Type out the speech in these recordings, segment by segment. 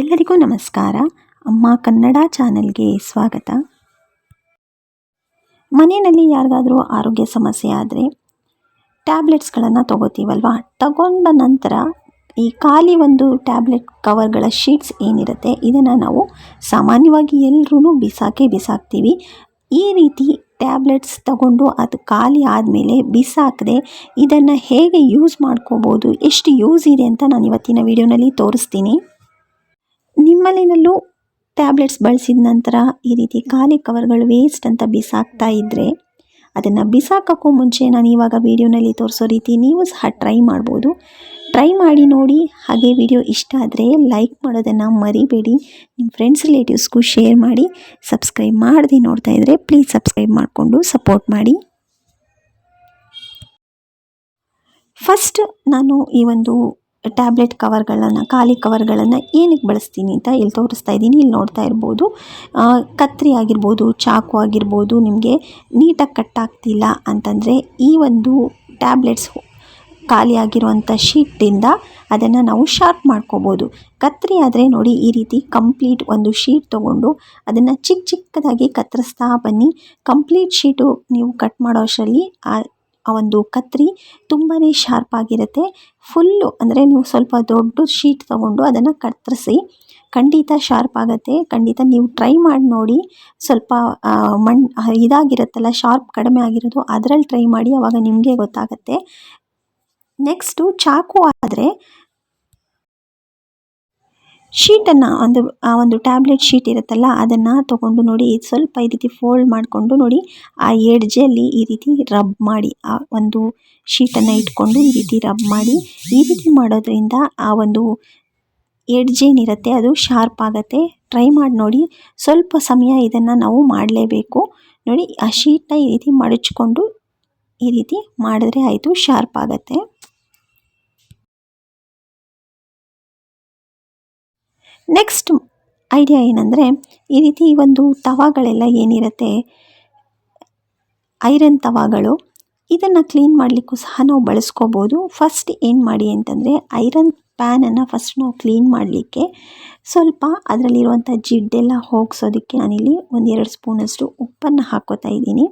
ಎಲ್ಲರಿಗೂ ನಮಸ್ಕಾರ. ಅಮ್ಮ ಕನ್ನಡ ಚಾನೆಲ್ಗೆ ಸ್ವಾಗತ. ಮನೆಯಲ್ಲಿ ಯಾರಿಗಾದರೂ ಆರೋಗ್ಯ ಸಮಸ್ಯೆ ಆದರೆ ಟ್ಯಾಬ್ಲೆಟ್ಸ್ಗಳನ್ನು ತಗೋತೀವಲ್ವಾ? ತಗೊಂಡ ನಂತರ ಈ ಖಾಲಿ ಒಂದು ಟ್ಯಾಬ್ಲೆಟ್ ಕವರ್ಗಳ ಶೀಟ್ಸ್ ಏನಿರುತ್ತೆ, ಇದನ್ನು ನಾವು ಸಾಮಾನ್ಯವಾಗಿ ಎಲ್ಲರೂ ಬಿಸಾಕೇ ಬಿಸಾಕ್ತೀವಿ. ಈ ರೀತಿ ಟ್ಯಾಬ್ಲೆಟ್ಸ್ ತಗೊಂಡು ಅದು ಖಾಲಿ ಆದಮೇಲೆ ಬಿಸಾಕದೆ ಇದನ್ನು ಹೇಗೆ ಯೂಸ್ ಮಾಡ್ಕೋಬೋದು, ಎಷ್ಟು ಯೂಸ್ ಇದೆ ಅಂತ ನಾನು ಇವತ್ತಿನ ವಿಡಿಯೋನಲ್ಲಿ ತೋರಿಸ್ತೀನಿ. ನಿಮ್ಮಲ್ಲಿನಲ್ಲೂ ಟ್ಯಾಬ್ಲೆಟ್ಸ್ ಬಳಸಿದ ನಂತರ ಈ ರೀತಿ ಖಾಲಿ ಕವರ್ಗಳು ವೇಸ್ಟ್ ಅಂತ ಬಿಸಾಕ್ತಾ ಇದ್ದರೆ ಅದನ್ನು ಬಿಸಾಕೋಕ್ಕೂ ಮುಂಚೆ ನಾನು ಇವಾಗ ವೀಡಿಯೋನಲ್ಲಿ ತೋರಿಸೋ ರೀತಿ ನೀವು ಸಹ ಟ್ರೈ ಮಾಡ್ಬೋದು. ಟ್ರೈ ಮಾಡಿ ನೋಡಿ, ಹಾಗೆ ವಿಡಿಯೋ ಇಷ್ಟ ಆದರೆ ಲೈಕ್ ಮಾಡೋದನ್ನು ಮರಿಬೇಡಿ. ನಿಮ್ಮ ಫ್ರೆಂಡ್ಸ್ ರಿಲೇಟಿವ್ಸ್ಗೂ ಶೇರ್ ಮಾಡಿ ಸಬ್ಸ್ಕ್ರೈಬ್ ಮಾಡದೆ ನೋಡ್ತಾ ಇದ್ದರೆ ಪ್ಲೀಸ್ ಸಬ್ಸ್ಕ್ರೈಬ್ ಮಾಡಿಕೊಂಡು ಸಪೋರ್ಟ್ ಮಾಡಿ. ಫಸ್ಟ್ ನಾನು ಈ ಒಂದು ಟ್ಯಾಬ್ಲೆಟ್ ಕವರ್ಗಳನ್ನು ಖಾಲಿ ಕವರ್ಗಳನ್ನು ಏನಕ್ಕೆ ಬಳಸ್ತೀನಿ ಅಂತ ಇಲ್ಲಿ ತೋರಿಸ್ತಾ ಇದ್ದೀನಿ. ಇಲ್ಲಿ ನೋಡ್ತಾ ಇರ್ಬೋದು. ಕತ್ರಿ ಆಗಿರ್ಬೋದು, ಚಾಕು ಆಗಿರ್ಬೋದು, ನಿಮಗೆ ನೀಟಾಗಿ ಕಟ್ಟಾಗ್ತಿಲ್ಲ ಅಂತಂದರೆ ಈ ಒಂದು ಟ್ಯಾಬ್ಲೆಟ್ಸ್ ಖಾಲಿಯಾಗಿರುವಂಥ ಶೀಟಿಂದ ಅದನ್ನು ನಾವು ಶಾರ್ಪ್ ಮಾಡ್ಕೋಬೋದು. ಕತ್ರಿ ಆದರೆ ನೋಡಿ ಈ ರೀತಿ ಕಂಪ್ಲೀಟ್ ಒಂದು ಶೀಟ್ ತೊಗೊಂಡು ಅದನ್ನು ಚಿಕ್ಕ ಚಿಕ್ಕದಾಗಿ ಕತ್ತರಿಸ್ತಾ ಬನ್ನಿ. ಕಂಪ್ಲೀಟ್ ಶೀಟು ನೀವು ಕಟ್ ಮಾಡೋ ಅಷ್ಟರಲ್ಲಿ ಆ ಒಂದು ಕತ್ರಿ ತುಂಬಾ ಶಾರ್ಪ್ ಆಗಿರುತ್ತೆ. ಫುಲ್ಲು ಅಂದರೆ ನೀವು ಸ್ವಲ್ಪ ದೊಡ್ಡ ಶೀಟ್ ತೊಗೊಂಡು ಅದನ್ನು ಕತ್ತರಿಸಿ ಖಂಡಿತ ಶಾರ್ಪ್ ಆಗುತ್ತೆ. ಖಂಡಿತ ನೀವು ಟ್ರೈ ಮಾಡಿ ನೋಡಿ. ಸ್ವಲ್ಪ ಮಣ್ಣು ಇದಾಗಿರುತ್ತಲ್ಲ ಶಾರ್ಪ್ ಕಡಿಮೆ ಆಗಿರೋದು ಅದರಲ್ಲಿ ಟ್ರೈ ಮಾಡಿ ಅವಾಗ ನಿಮಗೆ ಗೊತ್ತಾಗುತ್ತೆ. ನೆಕ್ಸ್ಟು ಚಾಕು ಆದರೆ ಶೀಟನ್ನು, ಒಂದು, ಆ ಒಂದು ಟ್ಯಾಬ್ಲೆಟ್ ಶೀಟ್ ಇರುತ್ತಲ್ಲ, ಅದನ್ನು ತಗೊಂಡು ನೋಡಿ, ಸ್ವಲ್ಪ ಈ ರೀತಿ ಫೋಲ್ಡ್ ಮಾಡಿಕೊಂಡು ನೋಡಿ, ಆ ಎಡ್ಜಲ್ಲಿ ಈ ರೀತಿ ರಬ್ ಮಾಡಿ, ಆ ಒಂದು ಶೀಟನ್ನು ಇಟ್ಕೊಂಡು ಈ ರೀತಿ ರಬ್ ಮಾಡಿ, ಈ ರೀತಿ ಮಾಡೋದ್ರಿಂದ ಆ ಒಂದು ಎಡ್ಜ್ ಏನಿರುತ್ತೆ, ಅದು ಶಾರ್ಪ್ ಆಗುತ್ತೆ. ಟ್ರೈ ಮಾಡಿ ನೋಡಿ, ಸ್ವಲ್ಪ ಸಮಯ ಇದನ್ನು ನಾವು ಮಾಡಲೇಬೇಕು. ನೋಡಿ, ಆ ಶೀಟನ್ನ ಈ ರೀತಿ ಮಡಚ್ಕೊಂಡು ಈ ರೀತಿ ಮಾಡಿದ್ರೆ ಆಯಿತು, ಶಾರ್ಪ್ ಆಗುತ್ತೆ. ನೆಕ್ಸ್ಟ್ ಐಡಿಯಾ ಏನಂದರೆ, ಈ ರೀತಿ ಒಂದು ತವಾಗಳೆಲ್ಲ ಏನಿರುತ್ತೆ, ಐರನ್ ತವಾಗಳು, ಇದನ್ನು ಕ್ಲೀನ್ ಮಾಡಲಿಕ್ಕೂ ಸಹ ನಾವು ಬಳಸ್ಕೋಬೋದು. ಫಸ್ಟ್ ಏನು ಮಾಡಿ ಅಂತಂದರೆ, ಐರನ್ ಪ್ಯಾನನ್ನು ಫಸ್ಟ್ ನಾವು ಕ್ಲೀನ್ ಮಾಡಲಿಕ್ಕೆ ಸ್ವಲ್ಪ ಅದರಲ್ಲಿರುವಂಥ ಜಿಡ್ಡೆಲ್ಲ ಹೋಗಿಸೋದಕ್ಕೆ ನಾನಿಲ್ಲಿ ಒಂದೆರಡು ಸ್ಪೂನಷ್ಟು ಉಪ್ಪನ್ನು ಹಾಕ್ಕೋತಾ ಇದ್ದೀನಿ.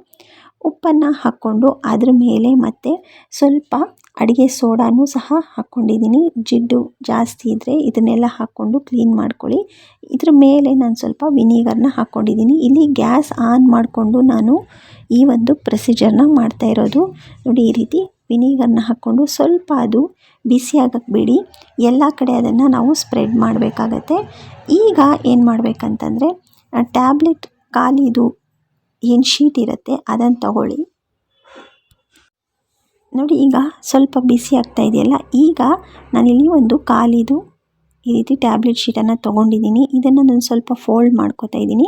ಉಪ್ಪನ್ನು ಹಾಕ್ಕೊಂಡು ಅದ್ರ ಮೇಲೆ ಮತ್ತೆ ಸ್ವಲ್ಪ ಅಡುಗೆ ಸೋಡಾನು ಸಹ ಹಾಕ್ಕೊಂಡಿದ್ದೀನಿ. ಜಿಡ್ಡು ಜಾಸ್ತಿ ಇದ್ದರೆ ಇದನ್ನೆಲ್ಲ ಹಾಕ್ಕೊಂಡು ಕ್ಲೀನ್ ಮಾಡ್ಕೊಳ್ಳಿ. ಇದ್ರ ಮೇಲೆ ನಾನು ಸ್ವಲ್ಪ ವಿನಿಗರ್ನ ಹಾಕ್ಕೊಂಡಿದ್ದೀನಿ. ಇಲ್ಲಿ ಗ್ಯಾಸ್ ಆನ್ ಮಾಡಿಕೊಂಡು ನಾನು ಈ ಒಂದು ಪ್ರೊಸೀಜರ್ನ ಮಾಡ್ತಾ ಇರೋದು. ನೋಡಿ ಈ ರೀತಿ ವಿನಿಗರ್ನ ಹಾಕ್ಕೊಂಡು ಸ್ವಲ್ಪ ಅದು ಬಿಸಿ ಆಗಕ್ಕೆ ಬಿಡಿ. ಎಲ್ಲ ಕಡೆ ಅದನ್ನು ನಾವು ಸ್ಪ್ರೆಡ್ ಮಾಡಬೇಕಾಗತ್ತೆ. ಈಗ ಏನು ಮಾಡಬೇಕಂತಂದರೆ ಟ್ಯಾಬ್ಲೆಟ್ ಖಾಲಿದು ಏನು ಶೀಟ್ ಇರುತ್ತೆ ಅದನ್ನು ತಗೊಳ್ಳಿ. ನೋಡಿ ಈಗ ಸ್ವಲ್ಪ ಬಿಸಿ ಆಗ್ತಾ ಇದೆಯಲ್ಲ, ಈಗ ನಾನಿಲ್ಲಿ ಒಂದು ಕಾಲಿದು ಈ ರೀತಿ ಟ್ಯಾಬ್ಲೆಟ್ ಶೀಟನ್ನು ತೊಗೊಂಡಿದ್ದೀನಿ. ಇದನ್ನು ನಾನು ಸ್ವಲ್ಪ ಫೋಲ್ಡ್ ಮಾಡ್ಕೋತಾ ಇದ್ದೀನಿ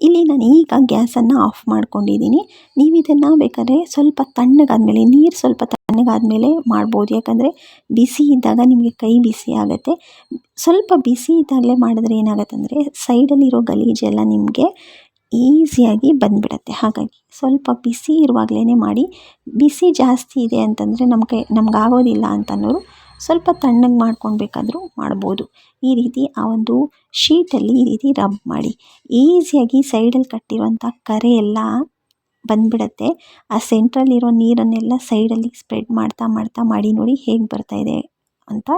ಇಲ್ಲಿ ನಾನು ಈಗ ಗ್ಯಾಸನ್ನು ಆಫ್ ಮಾಡ್ಕೊಂಡಿದ್ದೀನಿ ನೀವು ಇದನ್ನು ಬೇಕಾದರೆ ಸ್ವಲ್ಪ ತಣ್ಣಗಾದಮೇಲೆ, ನೀರು ಸ್ವಲ್ಪ ತಣ್ಣಗಾದಮೇಲೆ ಮಾಡ್ಬೋದು. ಯಾಕಂದರೆ ಬಿಸಿ ಇದ್ದಾಗ ನಿಮಗೆ ಕೈ ಬಿಸಿ ಆಗುತ್ತೆ. ಸ್ವಲ್ಪ ಬಿಸಿ ಇದ್ದಾಗಲೇ ಮಾಡಿದ್ರೆ ಏನಾಗುತ್ತೆ ಅಂದರೆ ಸೈಡಲ್ಲಿರೋ ಗಲೀಜೆಲ್ಲ ನಿಮಗೆ ಈಸಿಯಾಗಿ ಬಂದ್ಬಿಡುತ್ತೆ. ಹಾಗಾಗಿ ಸ್ವಲ್ಪ ಬಿಸಿ ಇರುವಾಗಲೇ ಮಾಡಿ, ಬಿಸಿ ಜಾಸ್ತಿ ಇದೆ ಅಂತಂದರೆ ನಮಗೆ ನಮಗಾಗೋದಿಲ್ಲ ಅಂತನ್ನೋರು ಸ್ವಲ್ಪ ತಣ್ಣಗೆ ಮಾಡ್ಕೊಳ್ಬೇಕಾದ್ರೂ ಮಾಡ್ಬೋದು. ಈ ರೀತಿ ಆ ಒಂದು ಶೀಟಲ್ಲಿ ಈ ರೀತಿ ರಬ್ ಮಾಡಿ. ಈಸಿಯಾಗಿ ಸೈಡಲ್ಲಿ ಕಟ್ಟಿರುವಂಥ ಕರೆ ಎಲ್ಲ ಬಂದ್ಬಿಡತ್ತೆ. ಆ ಸೆಂಟ್ರಲ್ಲಿರೋ ನೀರನ್ನೆಲ್ಲ ಸೈಡಲ್ಲಿ ಸ್ಪ್ರೆಡ್ ಮಾಡ್ತಾ ಮಾಡ್ತಾ ಮಾಡಿ ನೋಡಿ ಹೇಗೆ ಬರ್ತಾಯಿದೆ ಅಂತ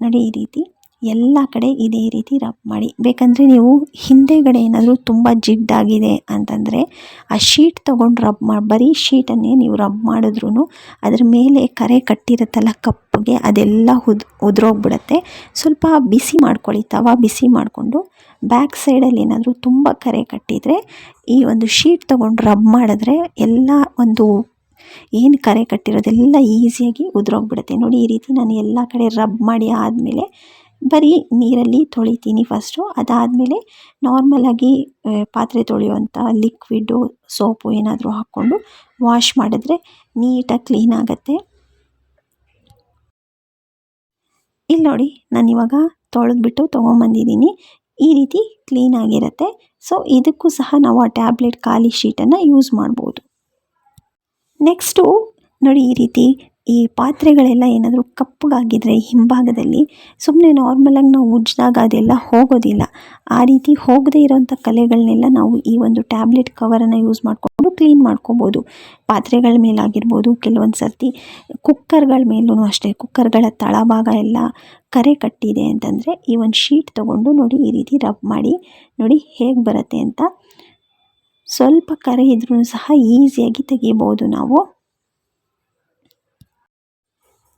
ನೋಡಿ ಈ ರೀತಿ ಎಲ್ಲ ಕಡೆ ಇದೇ ರೀತಿ ರಬ್ ಮಾಡಿ. ಬೇಕಂದರೆ ನೀವು ಹಿಂದೆಗಡೆ ಏನಾದರೂ ತುಂಬ ಜಿಡ್ಡಾಗಿದೆ ಅಂತಂದರೆ ಆ ಶೀಟ್ ತೊಗೊಂಡು ರಬ್ ಮಾಡಿ ಬರೀ ಶೀಟನ್ನೇ ನೀವು ರಬ್ ಮಾಡಿದ್ರೂ ಅದ್ರ ಮೇಲೆ ಕರೆ ಕಟ್ಟಿರುತ್ತಲ್ಲ ಕಪ್ಪುಗೆ ಅದೆಲ್ಲ ಉದ್, ಉದುರೋಗ್ಬಿಡತ್ತೆ. ಸ್ವಲ್ಪ ಬಿಸಿ ಮಾಡ್ಕೊಳ್ಳಿ, ತವ ಬಿಸಿ ಮಾಡಿಕೊಂಡು ಬ್ಯಾಕ್ ಸೈಡಲ್ಲಿ ಏನಾದರೂ ತುಂಬ ಕರೆ ಕಟ್ಟಿದರೆ ಈ ಒಂದು ಶೀಟ್ ತೊಗೊಂಡು ರಬ್ ಮಾಡಿದ್ರೆ ಎಲ್ಲ ಒಂದು ಏನು ಕರೆ ಕಟ್ಟಿರೋದೆಲ್ಲ ಈಸಿಯಾಗಿ ಉದುರೋಗ್ಬಿಡುತ್ತೆ. ನೋಡಿ ಈ ರೀತಿ ನಾನು ಎಲ್ಲ ಕಡೆ ರಬ್ ಮಾಡಿ ಆದಮೇಲೆ ಬರೀ ನೀರಲ್ಲಿ ತೊಳಿತೀನಿ ಫಸ್ಟು ಅದಾದಮೇಲೆ ನಾರ್ಮಲಾಗಿ ಪಾತ್ರೆ ತೊಳೆಯುವಂಥ ಲಿಕ್ವಿಡ್ಡು ಸೋಪು ಏನಾದರೂ ಹಾಕ್ಕೊಂಡು ವಾಶ್ ಮಾಡಿದ್ರೆ ನೀಟಾಗಿ ಕ್ಲೀನ್ ಆಗುತ್ತೆ. ಇಲ್ಲಿ ನೋಡಿ ನಾನಿವಾಗ ತೊಳೆದ್ಬಿಟ್ಟು ತೊಗೊಂಬಂದಿದ್ದೀನಿ ಈ ರೀತಿ ಕ್ಲೀನ್ ಆಗಿರುತ್ತೆ. ಸೊ ಇದಕ್ಕೂ ಸಹ ನಾವು ಆ ಟ್ಯಾಬ್ಲೆಟ್ ಖಾಲಿ ಶೀಟನ್ನು ಯೂಸ್ ಮಾಡ್ಬೋದು. ನೆಕ್ಸ್ಟು ನೋಡಿ ಈ ರೀತಿ ಈ ಪಾತ್ರೆಗಳೆಲ್ಲ ಏನಾದರೂ ಕಪ್ಪಗಾಗಿದ್ರೆ ಹಿಂಭಾಗದಲ್ಲಿ ಸುಮ್ಮನೆ ನಾರ್ಮಲಾಗಿ ನಾವು ಉಜ್ಜಿದಾಗ ಅದೆಲ್ಲ ಹೋಗೋದಿಲ್ಲ. ಆ ರೀತಿ ಹೋಗದೇ ಇರೋಂಥ ಕಲೆಗಳನ್ನೆಲ್ಲ ನಾವು ಈ ಒಂದು ಟ್ಯಾಬ್ಲೆಟ್ ಕವರನ್ನು ಯೂಸ್ ಮಾಡಿಕೊಂಡು ಕ್ಲೀನ್ ಮಾಡ್ಕೋಬೋದು. ಪಾತ್ರೆಗಳ ಮೇಲಾಗಿರ್ಬೋದು, ಕೆಲವೊಂದು ಸರ್ತಿ ಕುಕ್ಕರ್ಗಳ ಮೇಲೂ ಅಷ್ಟೇ ಕುಕ್ಕರ್ಗಳ ತಳಭಾಗ ಎಲ್ಲ ಕರೆ ಕಟ್ಟಿದೆ ಅಂತಂದರೆ ಈ ಒಂದು ಶೀಟ್ ತೊಗೊಂಡು ನೋಡಿ ಈ ರೀತಿ ರಬ್ ಮಾಡಿ, ನೋಡಿ ಹೇಗೆ ಬರುತ್ತೆ ಅಂತ. ಸ್ವಲ್ಪ ಕರೆ ಇದ್ರೂ ಸಹ ಈಸಿಯಾಗಿ ತೆಗಿಬೋದು ನಾವು.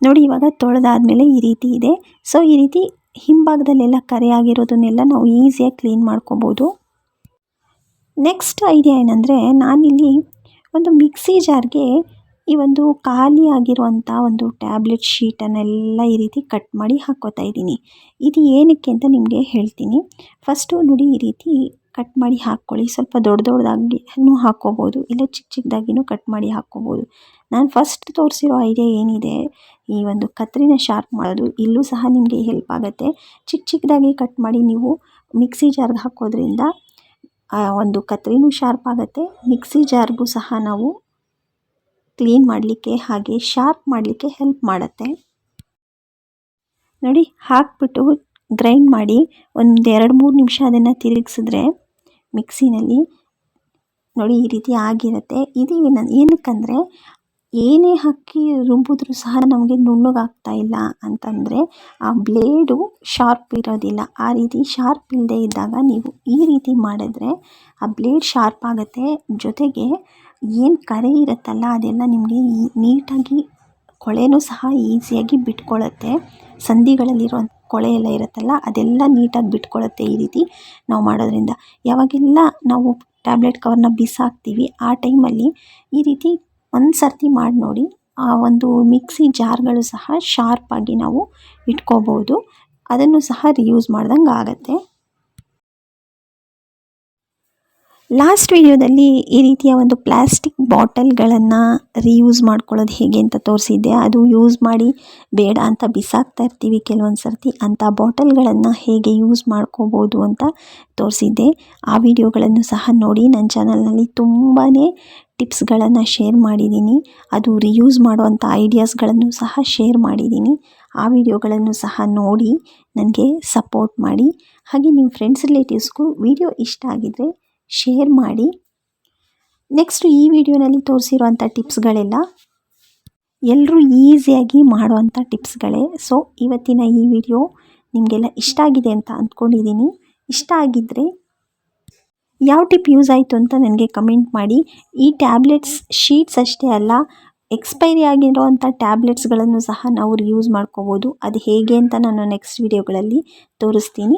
ನೋಡಿ, ಇವಾಗ ತೊಳೆದಾದ್ಮೇಲೆ ಈ ರೀತಿ ಇದೆ. ಸೊ ಈ ರೀತಿ ಹಿಂಭಾಗದಲ್ಲೆಲ್ಲ ಕರೆ ಆಗಿರೋದನ್ನೆಲ್ಲ ನಾವು ಈಸಿಯಾಗಿ ಕ್ಲೀನ್ ಮಾಡ್ಕೋಬೋದು. ನೆಕ್ಸ್ಟ್ ಐಡಿಯಾ ಏನಂದರೆ, ನಾನಿಲ್ಲಿ ಒಂದು ಮಿಕ್ಸಿ ಜಾರ್ಗೆ ಈ ಒಂದು ಖಾಲಿ ಆಗಿರುವಂಥ ಒಂದು ಟ್ಯಾಬ್ಲೆಟ್ ಶೀಟನ್ನೆಲ್ಲ ಈ ರೀತಿ ಕಟ್ ಮಾಡಿ ಹಾಕ್ಕೋತಾ ಇದ್ದೀನಿ. ಇದು ಏನಕ್ಕೆ ಅಂತ ನಿಮಗೆ ಹೇಳ್ತೀನಿ. ಫಸ್ಟು ನೋಡಿ, ಈ ರೀತಿ ಕಟ್ ಮಾಡಿ ಹಾಕ್ಕೊಳ್ಳಿ. ಸ್ವಲ್ಪ ದೊಡ್ಡ ದೊಡ್ಡದಾಗಿನೂ ಹಾಕ್ಕೋಬೋದು. ಇಲ್ಲ ಚಿಕ್ಕ ಚಿಕ್ಕದಾಗಿನೂ ಕಟ್ ಮಾಡಿ ಹಾಕ್ಕೋಬೋದು. ನಾನು ಫಸ್ಟ್ ತೋರಿಸಿರೋ ಐಡಿಯಾ ಏನಿದೆ, ಈ ಒಂದು ಕತ್ರಿನ ಶಾರ್ಪ್ ಮಾಡೋದು, ಇಲ್ಲೂ ಸಹ ನಿಮಗೆ ಹೆಲ್ಪ್ ಆಗುತ್ತೆ. ಚಿಕ್ಕ ಚಿಕ್ಕದಾಗಿ ಕಟ್ ಮಾಡಿ ನೀವು ಮಿಕ್ಸಿ ಜಾರ್ಗೆ ಹಾಕೋದ್ರಿಂದ ಒಂದು ಕತ್ರಿನೂ ಶಾರ್ಪ್ ಆಗುತ್ತೆ. ಮಿಕ್ಸಿ ಜಾರ್ಗೂ ಸಹ ನಾವು ಕ್ಲೀನ್ ಮಾಡಲಿಕ್ಕೆ ಹಾಗೆ ಶಾರ್ಪ್ ಮಾಡಲಿಕ್ಕೆ ಹೆಲ್ಪ್ ಮಾಡುತ್ತೆ. ನೋಡಿ, ಹಾಕ್ಬಿಟ್ಟು ಗ್ರೈಂಡ್ ಮಾಡಿ ಒಂದು ಎರಡು ಮೂರು ನಿಮಿಷ ಅದನ್ನು ತಿರುಗಿಸಿದ್ರೆ ಮಿಕ್ಸಿನಲ್ಲಿ ನೋಡಿ ಈ ರೀತಿ ಆಗಿರುತ್ತೆ. ಇದು ಏನ, ಏನಕ್ಕಂದರೆ ಏನೇ ಹಾಕಿ ರುಬ್ಬಿದ್ರೂ ಸಹ ನಮಗೆ ನುಣ್ಣಗಾಗ್ತಾ ಇಲ್ಲ ಅಂತಂದರೆ ಆ ಬ್ಲೇಡು ಶಾರ್ಪ್ ಇರೋದಿಲ್ಲ. ಆ ರೀತಿ ಶಾರ್ಪ್ ಇಲ್ಲದೆ ಇದ್ದಾಗ ನೀವು ಈ ರೀತಿ ಮಾಡಿದ್ರೆ ಆ ಬ್ಲೇಡ್ ಶಾರ್ಪ್ ಆಗುತ್ತೆ. ಜೊತೆಗೆ ಏನು ಕರೆ ಇರುತ್ತಲ್ಲ ಅದೆಲ್ಲ ನಿಮಗೆ ನೀಟಾಗಿ ಕೊಳೆನೂ ಸಹ ಈಸಿಯಾಗಿ ಬಿಟ್ಕೊಳ್ಳುತ್ತೆ ಸಂಧಿಗಳಲ್ಲಿರೋ ಕೊಳೆ ಎಲ್ಲ ಇರುತ್ತಲ್ಲ, ಅದೆಲ್ಲ ನೀಟಾಗಿ ಬಿಟ್ಕೊಳ್ಳುತ್ತೆ ಈ ರೀತಿ ನಾವು ಮಾಡೋದ್ರಿಂದ. ಯಾವಾಗೆಲ್ಲ ನಾವು ಟ್ಯಾಬ್ಲೆಟ್ ಕವರ್ನ ಬಿಸಾಕ್ತೀವಿ, ಆ ಟೈಮಲ್ಲಿ ಈ ರೀತಿ ಒಂದು ಸರ್ತಿ ಮಾಡಿ ನೋಡಿ, ಆ ಒಂದು ಮಿಕ್ಸಿ ಜಾರ್ಗಳು ಸಹ ಶಾರ್ಪಾಗಿ ನಾವು ಇಟ್ಕೋಬೋದು. ಅದನ್ನು ಸಹ ರಿಯೂಸ್ ಮಾಡ್ದಂಗೆ ಆಗುತ್ತೆ ಲಾಸ್ಟ್ ವಿಡಿಯೋದಲ್ಲಿ ಈ ರೀತಿಯ ಒಂದು ಪ್ಲಾಸ್ಟಿಕ್ ಬಾಟಲ್ಗಳನ್ನು ರೀಯೂಸ್ ಮಾಡ್ಕೊಳ್ಳೋದು ಹೇಗೆ ಅಂತ ತೋರಿಸಿದ್ದೆ. ಅದು ಯೂಸ್ ಮಾಡಿ ಬೇಡ ಅಂತ ಬಿಸಾಕ್ತಾ ಇರ್ತೀವಿ ಕೆಲವೊಂದು ಸರ್ತಿ. ಅಂಥ ಬಾಟಲ್ಗಳನ್ನು ಹೇಗೆ ಯೂಸ್ ಮಾಡ್ಕೋಬೋದು ಅಂತ ತೋರಿಸಿದ್ದೆ. ಆ ವಿಡಿಯೋಗಳನ್ನು ಸಹ ನೋಡಿ. ನನ್ನ ಚಾನಲ್ನಲ್ಲಿ ತುಂಬಾ ಟಿಪ್ಸ್ಗಳನ್ನು ಶೇರ್ ಮಾಡಿದ್ದೀನಿ. ಅದು ರಿಯೂಸ್ ಮಾಡುವಂಥ ಐಡಿಯಾಸ್ಗಳನ್ನು ಸಹ ಶೇರ್ ಮಾಡಿದ್ದೀನಿ. ಆ ವಿಡಿಯೋಗಳನ್ನು ಸಹ ನೋಡಿ. ನನಗೆ ಸಪೋರ್ಟ್ ಮಾಡಿ. ಹಾಗೆ ನಿಮ್ಮ ಫ್ರೆಂಡ್ಸ್ ರಿಲೇಟಿವ್ಸ್ಗೂ ವಿಡಿಯೋ ಇಷ್ಟ ಆಗಿದರೆ ಶೇರ್ ಮಾಡಿ. ನೆಕ್ಸ್ಟು ಈ ವಿಡಿಯೋನಲ್ಲಿ ತೋರಿಸಿರುವಂಥ ಟಿಪ್ಸ್ಗಳೆಲ್ಲ ಎಲ್ಲರೂ ಈಸಿಯಾಗಿ ಮಾಡುವಂಥ ಟಿಪ್ಸ್ಗಳೇ ಸೊ ಇವತ್ತಿನ ಈ ವಿಡಿಯೋ ನಿಮಗೆಲ್ಲ ಇಷ್ಟ ಆಗಿದೆ ಅಂತ ಅಂದ್ಕೊಂಡಿದ್ದೀನಿ. ಇಷ್ಟ ಆಗಿದ್ದರೆ ಯಾವ ಟಿಪ್ ಯೂಸ್ ಆಯಿತು ಅಂತ ನನಗೆ ಕಮೆಂಟ್ ಮಾಡಿ. ಈ ಟ್ಯಾಬ್ಲೆಟ್ಸ್ ಶೀಟ್ಸ್ ಅಷ್ಟೇ ಅಲ್ಲ ಎಕ್ಸ್ಪೈರಿ ಆಗಿರೋವಂಥ ಟ್ಯಾಬ್ಲೆಟ್ಸ್ಗಳನ್ನು ಸಹ ನಾವು ಯೂಸ್ ಮಾಡ್ಕೋಬೋದು. ಅದು ಹೇಗೆ ಅಂತ ನಾನು ನೆಕ್ಸ್ಟ್ ವಿಡಿಯೋಗಳಲ್ಲಿ ತೋರಿಸ್ತೀನಿ.